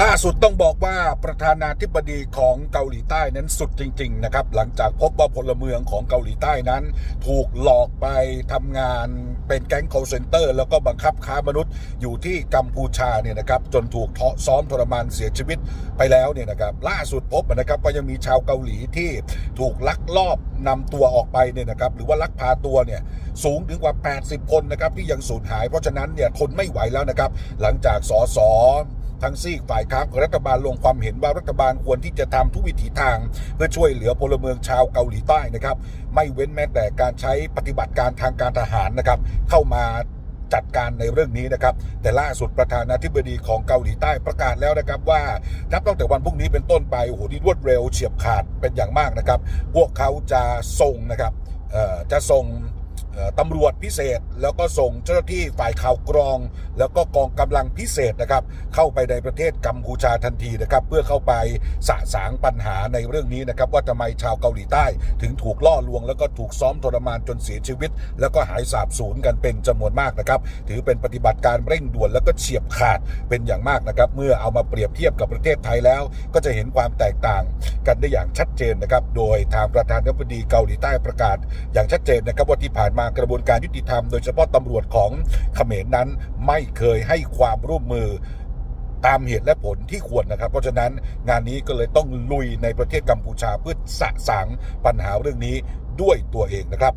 ล่าสุดต้องบอกว่าประธานาธิบดีของเกาหลีใต้นั้นสุดจริง ๆ นะครับ หลังจากพบว่าพลเมืองของเกาหลีใต้นั้น ถูกหลอกไปทำงานเป็นแก๊ง call center แล้วก็บังคับค้ามนุษย์อยู่ที่กัมพูชาเนี่ยนะครับจนถูกซ้อมทรมานเสียชีวิตไปแล้วเนี่ยนะครับล่าสุดพบนะครับก็ยังมีชาวเกาหลีที่ถูกลักลอบนำตัวออกไปเนี่ยนะครับหรือว่าลักพาตัวเนี่ยสูงถึงกว่า 80 คนนะครับที่ยังสูญหายเพราะฉะนั้นเนี่ยทนไม่ไหวแล้วนะครับหลังจากสส ทั้งซีกฝ่ายค้านรัฐบาลลงความเห็นว่ารัฐบาลควรที่จะทำทุกวิถีทาง เพื่อช่วยเหลือพลเมืองชาวเกาหลีใต้นะครับ ไม่เว้นแม้แต่การใช้ปฏิบัติการทางการทหารนะครับ เข้ามาจัดการในเรื่องนี้นะครับ แต่ล่าสุดประธานาธิบดีของเกาหลีใต้ประกาศแล้วนะครับว่านับตั้งแต่วันพรุ่งนี้เป็นต้นไปโอ้โหนี่รวดเร็วเฉียบขาดเป็นอย่างมากนะครับ พวกเขาจะส่งนะครับจะส่ง ตำรวจพิเศษ แล้วก็ส่งเจ้าหน้าที่ฝ่ายข่าวกรอง แล้วก็กองกำลังพิเศษนะครับ เข้าไปในประเทศกัมพูชาทันทีนะครับ เพื่อเข้าไปสะสางปัญหาในเรื่องนี้นะครับ ว่าทำไมชาวเกาหลีใต้ ถึงถูกล่อลวง แล้วก็ถูกซ้อมทรมานจนเสียชีวิต แล้วก็หายสาบสูญกันเป็นจำนวนมากนะครับ ถือเป็นปฏิบัติการเร่งด่วนแล้วก็เฉียบขาดเป็นอย่างมากนะครับ เมื่อเอามาเปรียบเทียบกับประเทศไทยแล้ว ก็จะเห็นความแตกต่างกันได้อย่างชัดเจนนะครับ โดยทางประธานาธิบดีเกาหลีใต้ประกาศ อย่างชัดเจนนะครับว่าที่ผ่านมาากระบวนการยุติธรรม โดยเฉพาะตำรวจของเขมรนั้นไม่เคยให้ความร่วมมือตามเหตุและผลที่ควรนะครับ เพราะฉะนั้นงานนี้ก็เลยต้องลุยในประเทศกัมพูชาเพื่อสะสางปัญหาเรื่องนี้ด้วยตัวเองนะครับ